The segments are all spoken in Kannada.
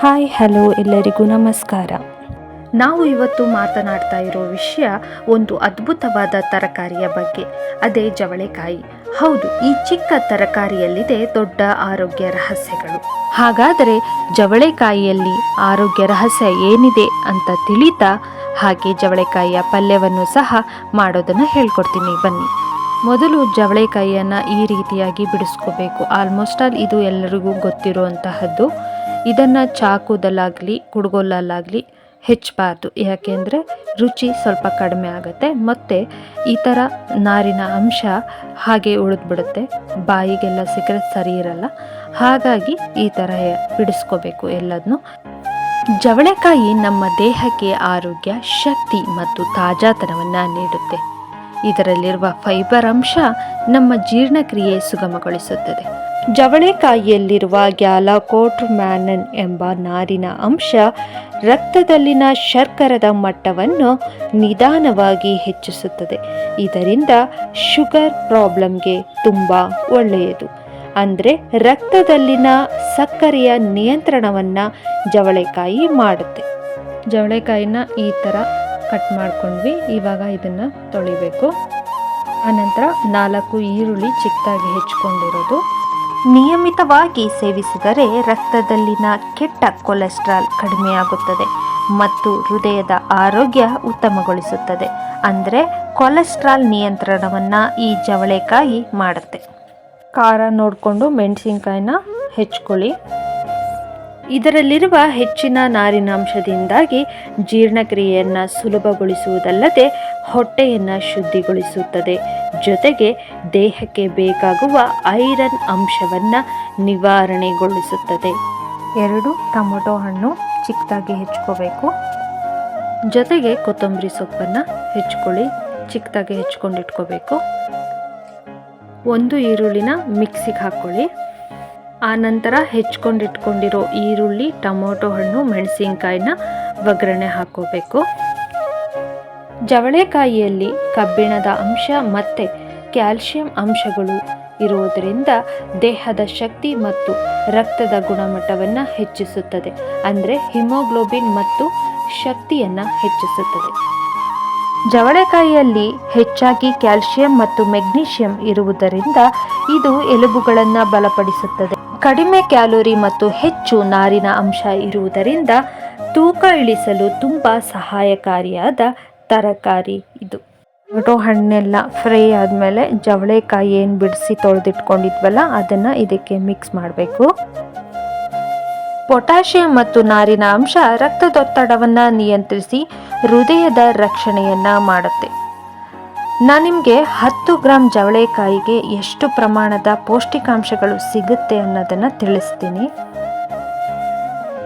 ಹಾಯ್, ಹಲೋ ಎಲ್ಲರಿಗೂ ನಮಸ್ಕಾರ. ನಾವು ಇವತ್ತು ಮಾತನಾಡ್ತಾ ಇರೋ ವಿಷಯ ಒಂದು ಅದ್ಭುತವಾದ ತರಕಾರಿಯ ಬಗ್ಗೆ. ಅದೇ ಜವಳೆಕಾಯಿ. ಹೌದು, ಈ ಚಿಕ್ಕ ತರಕಾರಿಯಲ್ಲಿದೆ ದೊಡ್ಡ ಆರೋಗ್ಯ ರಹಸ್ಯಗಳು. ಹಾಗಾದರೆ ಜವಳೆಕಾಯಿಯಲ್ಲಿ ಆರೋಗ್ಯ ರಹಸ್ಯ ಏನಿದೆ ಅಂತ ತಿಳಿತಾ ಹಾಗೆ ಜವಳೆಕಾಯಿಯ ಪಲ್ಯವನ್ನು ಸಹ ಮಾಡೋದನ್ನು ಹೇಳ್ಕೊಡ್ತೀನಿ. ಬನ್ನಿ. ಮೊದಲು ಜವಳಿಕಾಯಿಯನ್ನು ಈ ರೀತಿಯಾಗಿ ಬಿಡಿಸ್ಕೋಬೇಕು. ಆಲ್ಮೋಸ್ಟ್ ಆಲ್ ಇದು ಎಲ್ಲರಿಗೂ ಗೊತ್ತಿರುವಂತಹದ್ದು. ಇದನ್ನು ಚಾಕುದಲ್ಲಾಗಲಿ ಕುಡ್ಗೊಲ್ಲಲ್ಲಾಗಲಿ ಹೆಚ್ಚಬಾರ್ದು. ಯಾಕೆಂದರೆ ರುಚಿ ಸ್ವಲ್ಪ ಕಡಿಮೆ ಆಗುತ್ತೆ. ಮತ್ತು ಈ ಥರ ನಾರಿನ ಅಂಶ ಹಾಗೆ ಉಳಿದ್ಬಿಡುತ್ತೆ. ಬಾಯಿಗೆಲ್ಲ ಸಿಕ್ಕರೆ ಸರಿ ಇರಲ್ಲ. ಹಾಗಾಗಿ ಈ ಥರ ಬಿಡಿಸ್ಕೋಬೇಕು ಎಲ್ಲದನ್ನು ಜವಳೆಕಾಯಿ ನಮ್ಮ ದೇಹಕ್ಕೆ ಆರೋಗ್ಯ, ಶಕ್ತಿ ಮತ್ತು ತಾಜಾತನವನ್ನು ನೀಡುತ್ತೆ. ಇದರಲ್ಲಿರುವ ಫೈಬರ್ ಅಂಶ ನಮ್ಮ ಜೀರ್ಣಕ್ರಿಯೆ ಸುಗಮಗೊಳಿಸುತ್ತದೆ. ಜವಳೆಕಾಯಿಯಲ್ಲಿರುವ ಗ್ಯಾಲಾಕೋಟ್ಮ್ಯಾನನ್ ಎಂಬ ನಾರಿನ ಅಂಶ ರಕ್ತದಲ್ಲಿನ ಶರ್ಕರದ ಮಟ್ಟವನ್ನು ನಿಧಾನವಾಗಿ ಹೆಚ್ಚಿಸುತ್ತದೆ. ಇದರಿಂದ ಶುಗರ್ ಪ್ರಾಬ್ಲಮ್ಗೆ ತುಂಬ ಒಳ್ಳೆಯದು. ಅಂದರೆ ರಕ್ತದಲ್ಲಿನ ಸಕ್ಕರೆಯ ನಿಯಂತ್ರಣವನ್ನು ಜವಳೆಕಾಯಿ ಮಾಡುತ್ತೆ. ಜವಳೆಕಾಯಿನ ಈ ಥರ ಕಟ್ ಮಾಡ್ಕೊಂಡ್ವಿ. ಇವಾಗ ಇದನ್ನು ತೊಳಿಬೇಕು. ಆನಂತರ ನಾಲ್ಕು ಈರುಳ್ಳಿ ಚಿಕ್ಕದಾಗಿ ಹೆಚ್ಕೊಂಡಿರೋದು. ನಿಯಮಿತವಾಗಿ ಸೇವಿಸಿದರೆ ರಕ್ತದಲ್ಲಿನ ಕೆಟ್ಟ ಕೊಲೆಸ್ಟ್ರಾಲ್ ಕಡಿಮೆಯಾಗುತ್ತದೆ ಮತ್ತು ಹೃದಯದ ಆರೋಗ್ಯ ಉತ್ತಮಗೊಳಿಸುತ್ತದೆ. ಅಂದರೆ ಕೊಲೆಸ್ಟ್ರಾಲ್ ನಿಯಂತ್ರಣವನ್ನು ಈ ಜವಳೆಕಾಯಿ ಮಾಡುತ್ತೆ. ಖಾರ ನೋಡಿಕೊಂಡು ಮೆಣಸಿನ್ಕಾಯಿನ ಹೆಚ್ಕೊಳ್ಳಿ. ಇದರಲ್ಲಿರುವ ಹೆಚ್ಚಿನ ನಾರಿನಾಂಶದಿಂದಾಗಿ ಜೀರ್ಣಕ್ರಿಯೆಯನ್ನು ಸುಲಭಗೊಳಿಸುವುದಲ್ಲದೆ ಹೊಟ್ಟೆಯನ್ನು ಶುದ್ಧಿಗೊಳಿಸುತ್ತದೆ. ಜೊತೆಗೆ ದೇಹಕ್ಕೆ ಬೇಕಾಗುವ ಐರನ್ ಅಂಶವನ್ನು ನಿವಾರಣೆಗೊಳಿಸುತ್ತದೆ. ಎರಡು ಟೊಮೊಟೊ ಹಣ್ಣು ಚಿಕ್ಕದಾಗಿ ಹೆಚ್ಕೋಬೇಕು. ಜೊತೆಗೆ ಕೊತ್ತಂಬರಿ ಸೊಪ್ಪನ್ನು ಹೆಚ್ಕೊಳ್ಳಿ ಚಿಕ್ಕದಾಗಿ ಹೆಚ್ಕೊಂಡು ಇಟ್ಕೋಬೇಕು ಒಂದು ಈರುಳ್ಳಿನ ಮಿಕ್ಸಿಗೆ ಹಾಕ್ಕೊಳ್ಳಿ. ಆನಂತರ ನಂತರ ಹೆಚ್ಕೊಂಡಿಟ್ಕೊಂಡಿರೋ ಈರುಳ್ಳಿ ಟೊಮೊಟೊ ಹಣ್ಣು ಮೆಣಸಿನ್ಕಾಯಿನ ಒಗ್ಗರಣೆ ಹಾಕೋಬೇಕು ಜವಳೆಕಾಯಿಯಲ್ಲಿ ಕಬ್ಬಿಣದ ಅಂಶ ಮತ್ತು ಕ್ಯಾಲ್ಶಿಯಂ ಅಂಶಗಳು ಇರುವುದರಿಂದ ದೇಹದ ಶಕ್ತಿ ಮತ್ತು ರಕ್ತದ ಗುಣಮಟ್ಟವನ್ನು ಹೆಚ್ಚಿಸುತ್ತದೆ, ಅಂದರೆ ಹಿಮೋಗ್ಲೋಬಿನ್ ಮತ್ತು ಶಕ್ತಿಯನ್ನು ಹೆಚ್ಚಿಸುತ್ತದೆ. ಜವಳೆಕಾಯಿಯಲ್ಲಿ ಹೆಚ್ಚಾಗಿ ಕ್ಯಾಲ್ಸಿಯಂ ಮತ್ತು ಮೆಗ್ನೀಷಿಯಂ ಇರುವುದರಿಂದ ಇದು ಎಲುಬುಗಳನ್ನು ಬಲಪಡಿಸುತ್ತದೆ. ಕಡಿಮೆ ಕ್ಯಾಲೋರಿ ಮತ್ತು ಹೆಚ್ಚು ನಾರಿನ ಅಂಶ ಇರುವುದರಿಂದ ತೂಕ ಇಳಿಸಲು ತುಂಬ ಸಹಾಯಕಾರಿಯಾದ ತರಕಾರಿ ಇದು. ಟೊಮೆಟೊ ಹಣ್ಣೆಲ್ಲ ಫ್ರೈ ಆದಮೇಲೆ ಜವಳೆಕಾಯಿ ಏನು ಬಿಡಿಸಿ ತೊಳೆದಿಟ್ಕೊಂಡಿದ್ವಲ್ಲ ಅದನ್ನು ಇದಕ್ಕೆ ಮಿಕ್ಸ್ ಮಾಡಬೇಕು. ಪೊಟ್ಯಾಷಿಯಂ ಮತ್ತು ನಾರಿನ ಅಂಶ ರಕ್ತದೊತ್ತಡವನ್ನು ನಿಯಂತ್ರಿಸಿ ಹೃದಯದ ರಕ್ಷಣೆಯನ್ನು ಮಾಡುತ್ತೆ. ನಾನು ನಿಮಗೆ ಹತ್ತು ಗ್ರಾಮ್ ಜವಳೆಕಾಯಿಗೆ ಎಷ್ಟು ಪ್ರಮಾಣದ ಪೌಷ್ಟಿಕಾಂಶಗಳು ಸಿಗುತ್ತೆ ಅನ್ನೋದನ್ನು ತಿಳಿಸ್ತೀನಿ.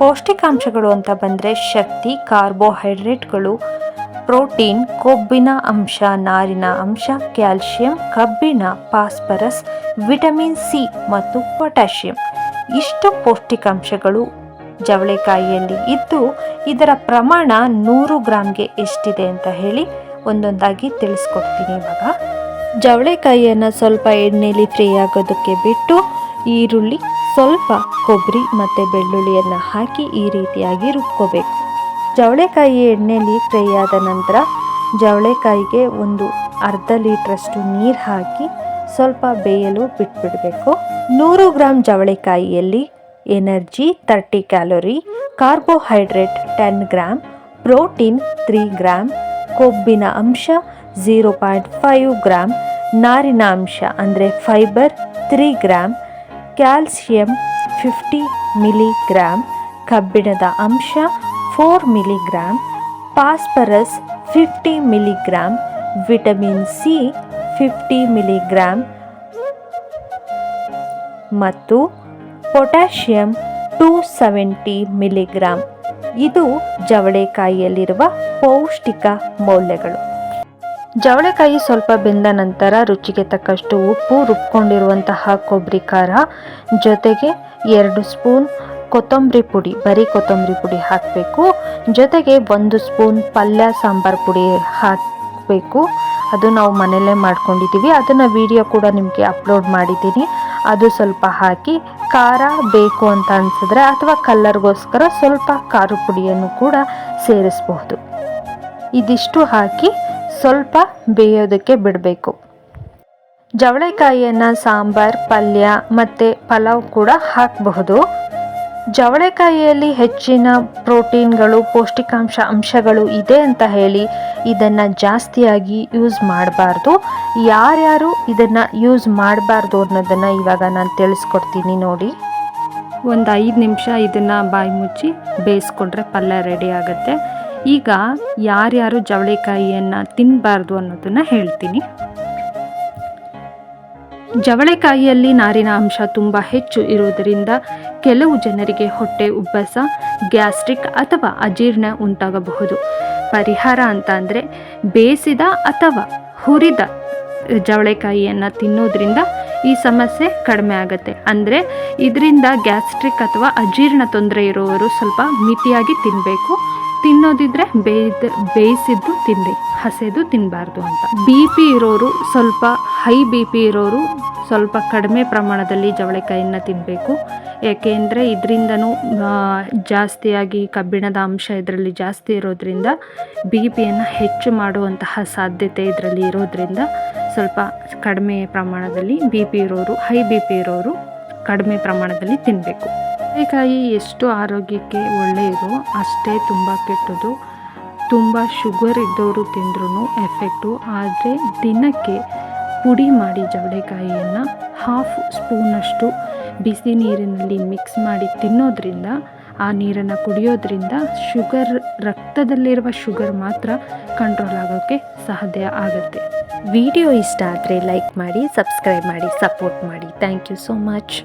ಪೌಷ್ಟಿಕಾಂಶಗಳು ಅಂತ ಬಂದರೆ ಶಕ್ತಿ, ಕಾರ್ಬೋಹೈಡ್ರೇಟ್ಗಳು ಪ್ರೋಟೀನ್, ಕೊಬ್ಬಿನ ಅಂಶ, ನಾರಿನ ಅಂಶ, ಕ್ಯಾಲ್ಶಿಯಂ, ಕಬ್ಬಿಣ, ಫಾಸ್ಫರಸ್, ವಿಟಮಿನ್ ಸಿ ಮತ್ತು ಪೊಟ್ಯಾಷಿಯಂ. ಇಷ್ಟು ಪೌಷ್ಟಿಕಾಂಶಗಳು ಜವಳೆಕಾಯಿಯಲ್ಲಿ ಇದ್ದು ಇದರ ಪ್ರಮಾಣ ನೂರು ಗ್ರಾಮ್ಗೆ ಎಷ್ಟಿದೆ ಅಂತ ಹೇಳಿ ಒಂದೊಂದಾಗಿ ತಿಳಿಸ್ಕೊಡ್ತೀನಿ ಇವಾಗ. ಜವಳೆಕಾಯಿಯನ್ನು ಸ್ವಲ್ಪ ಎಣ್ಣೆಯಲ್ಲಿ ಫ್ರೈ ಆಗೋದಕ್ಕೆ ಬಿಟ್ಟು ಈರುಳ್ಳಿ, ಸ್ವಲ್ಪ ಕೊಬ್ಬರಿ ಮತ್ತು ಬೆಳ್ಳುಳ್ಳಿಯನ್ನು ಹಾಕಿ ಈ ರೀತಿಯಾಗಿ ರುಬ್ಕೋಬೇಕು. ಜವಳೆಕಾಯಿ ಎಣ್ಣೆಯಲ್ಲಿ ಫ್ರೈ ಆದ ನಂತರ ಜವಳೆಕಾಯಿಗೆ ಒಂದು ಅರ್ಧ ಲೀಟ್ರಷ್ಟು ನೀರು ಹಾಕಿ ಸ್ವಲ್ಪ ಬೇಯಲು ಬಿಟ್ಬಿಡಬೇಕು. ನೂರು gram ಜವಳೆಕಾಯಿಯಲ್ಲಿ energy thirty calorie, carbohydrate ten gram protein three gram ಕೊಬ್ಬಿನ ಅಂಶ ಝೀರೋ ಪಾಯಿಂಟ್ ಫೈವ್ ಗ್ರಾಮ್ ನಾರಿನ ಅಂಶ ಅಂದರೆ fibre three gram calcium fifty milligram ಕಬ್ಬಿಣದ ಅಂಶ four milligram phosphorus fifty milligram vitamin C fifty milligram ಮತ್ತು ಪೊಟ್ಯಾಷಿಯಂ ಟೂ ಸೆವೆಂಟಿ ಮಿಲಿಗ್ರಾಮ್ ಇದು ಜವಳೆಕಾಯಿಯಲ್ಲಿರುವ ಪೌಷ್ಟಿಕ ಮೌಲ್ಯಗಳು. ಜವಳೆಕಾಯಿ ಸ್ವಲ್ಪ ಬೆಂದ ನಂತರ ರುಚಿಗೆ ತಕ್ಕಷ್ಟು ಉಪ್ಪು ರುಬ್ಕೊಂಡಿರುವಂತಹ ಕೊಬ್ಬರಿ ಖಾರ ಜೊತೆಗೆ ಎರಡು ಸ್ಪೂನ್ ಕೊತ್ತಂಬರಿ ಪುಡಿ, ಬರೀ ಕೊತ್ತಂಬರಿ ಪುಡಿ ಹಾಕಬೇಕು. ಜೊತೆಗೆ ಒಂದು ಸ್ಪೂನ್ ಪಲ್ಯ, ಸಾಂಬಾರು ಪುಡಿ ಹಾಕಬೇಕು. ಅದು ನಾವು ಮನೆಯಲ್ಲೇ ಮಾಡ್ಕೊಂಡಿದ್ದೀವಿ. ಅದನ್ನು ವಿಡಿಯೋ ಕೂಡ ನಿಮಗೆ ಅಪ್ಲೋಡ್ ಮಾಡಿದ್ದೀನಿ. ಅದು ಸ್ವಲ್ಪ ಹಾಕಿ, ಖಾರ ಬೇಕು ಅಂತ ಅನಿಸಿದ್ರೆ ಅಥವಾ ಕಲ್ಲರ್ಗೋಸ್ಕರ ಸ್ವಲ್ಪ ಖಾರ ಪುಡಿಯನ್ನು ಕೂಡ ಸೇರಿಸಬಹುದು. ಇದಿಷ್ಟು ಹಾಕಿ ಸ್ವಲ್ಪ ಬೇಯೋದಕ್ಕೆ ಬಿಡಬೇಕು. ಜವಳೆಕಾಯಿಯನ್ನು ಸಾಂಬಾರ್, ಪಲ್ಯ ಮತ್ತು ಪಲಾವ್ ಕೂಡ ಹಾಕಬಹುದು. ಜವಳೆಕಾಯಿಯಲ್ಲಿ ಹೆಚ್ಚಿನ ಪ್ರೋಟೀನ್ಗಳು, ಪೌಷ್ಟಿಕಾಂಶ ಅಂಶಗಳು ಇದೆ ಅಂತ ಹೇಳಿ ಇದನ್ನು ಜಾಸ್ತಿಯಾಗಿ ಯೂಸ್ ಮಾಡಬಾರ್ದು. ಯಾರ್ಯಾರು ಇದನ್ನು ಯೂಸ್ ಮಾಡಬಾರ್ದು ಅನ್ನೋದನ್ನು ಇವಾಗ ನಾನು ತಿಳಿಸ್ಕೊಡ್ತೀನಿ ನೋಡಿ. ಒಂದು ಐದು ನಿಮಿಷ ಇದನ್ನು ಬಾಯಿ ಮುಚ್ಚಿ ಬೇಯಿಸ್ಕೊಂಡ್ರೆ ಪಲ್ಯ ರೆಡಿ ಆಗುತ್ತೆ. ಈಗ ಯಾರ್ಯಾರು ಜವಳಿಕಾಯಿಯನ್ನು ತಿನ್ನಬಾರ್ದು ಅನ್ನೋದನ್ನು ಹೇಳ್ತೀನಿ. ಜವಳೆಕಾಯಿಯಲ್ಲಿ ನಾರಿನ ಅಂಶ ತುಂಬ ಹೆಚ್ಚು ಇರುವುದರಿಂದ ಕೆಲವು ಜನರಿಗೆ ಹೊಟ್ಟೆ ಉಬ್ಬಸ, ಗ್ಯಾಸ್ಟ್ರಿಕ್ ಅಥವಾ ಅಜೀರ್ಣ ಉಂಟಾಗಬಹುದು. ಪರಿಹಾರ ಅಂತ ಅಂದರೆ ಬೇಯಿಸಿದ ಅಥವಾ ಹುರಿದ ಜವಳೆಕಾಯಿಯನ್ನು ತಿನ್ನೋದ್ರಿಂದ ಈ ಸಮಸ್ಯೆ ಕಡಿಮೆ ಆಗುತ್ತೆ. ಅಂದರೆ ಇದರಿಂದ ಗ್ಯಾಸ್ಟ್ರಿಕ್ ಅಥವಾ ಅಜೀರ್ಣ ತೊಂದರೆ ಇರುವವರು ಸ್ವಲ್ಪ ಮಿತಿಯಾಗಿ ತಿನ್ನಬೇಕು ತಿನ್ನೋದಿದ್ರೆ ಬೇಯ್ದು, ಬೇಯಿಸಿದ್ದು ತಿನ್ನಿ ಹಸೆದು ತಿನ್ನಬಾರ್ದು ಅಂತ. ಬಿ ಪಿ ಇರೋರು ಸ್ವಲ್ಪ ಹೈ ಬಿ ಪಿ ಇರೋರು ಸ್ವಲ್ಪ ಕಡಿಮೆ ಪ್ರಮಾಣದಲ್ಲಿ ಜವಳಿಕಾಯಿಯನ್ನು ತಿನ್ನಬೇಕು ಯಾಕೆಂದರೆ ಇದರಿಂದನೂ ಜಾಸ್ತಿಯಾಗಿ ಕಬ್ಬಿಣದ ಅಂಶ ಇದರಲ್ಲಿ ಜಾಸ್ತಿ ಇರೋದ್ರಿಂದ ಬಿ ಪಿಯನ್ನು ಹೆಚ್ಚು ಮಾಡುವಂತಹ ಸಾಧ್ಯತೆ ಇದರಲ್ಲಿ ಇರೋದ್ರಿಂದ ಸ್ವಲ್ಪ ಕಡಿಮೆ ಪ್ರಮಾಣದಲ್ಲಿ ಬಿ ಪಿ ಇರೋರು, ಹೈ ಬಿ ಪಿ ಇರೋರು ಕಡಿಮೆ ಪ್ರಮಾಣದಲ್ಲಿ ತಿನ್ನಬೇಕು ಜವಳೆಕಾಯಿ ಎಷ್ಟು ಆರೋಗ್ಯಕ್ಕೆ ಒಳ್ಳೆಯದು ಅಷ್ಟೇ ತುಂಬ ಕೆಟ್ಟದು ತುಂಬ ಶುಗರ್ ಇದ್ದವರು ತಿಂದ್ರೂ ಎಫೆಕ್ಟು. ಆದರೆ ದಿನಕ್ಕೆ ಪುಡಿ ಮಾಡಿ ಜವಳೆಕಾಯಿಯನ್ನು ಹಾಫ್ ಸ್ಪೂನಷ್ಟು ಬಿಸಿ ನೀರಿನಲ್ಲಿ ಮಿಕ್ಸ್ ಮಾಡಿ ತಿನ್ನೋದ್ರಿಂದ ಆ ನೀರನ್ನು ಕುಡಿಯೋದ್ರಿಂದ ಶುಗರ್ ರಕ್ತದಲ್ಲಿರುವ ಶುಗರ್ ಮಾತ್ರ ಕಂಟ್ರೋಲ್ ಆಗೋಕ್ಕೆ ಸಾಧ್ಯ ಆಗುತ್ತೆ. ವಿಡಿಯೋ ಇಷ್ಟ ಆದರೆ ಲೈಕ್ ಮಾಡಿ ಸಬ್ಸ್ಕ್ರೈಬ್ ಮಾಡಿ ಸಪೋರ್ಟ್ ಮಾಡಿ. Thank you so much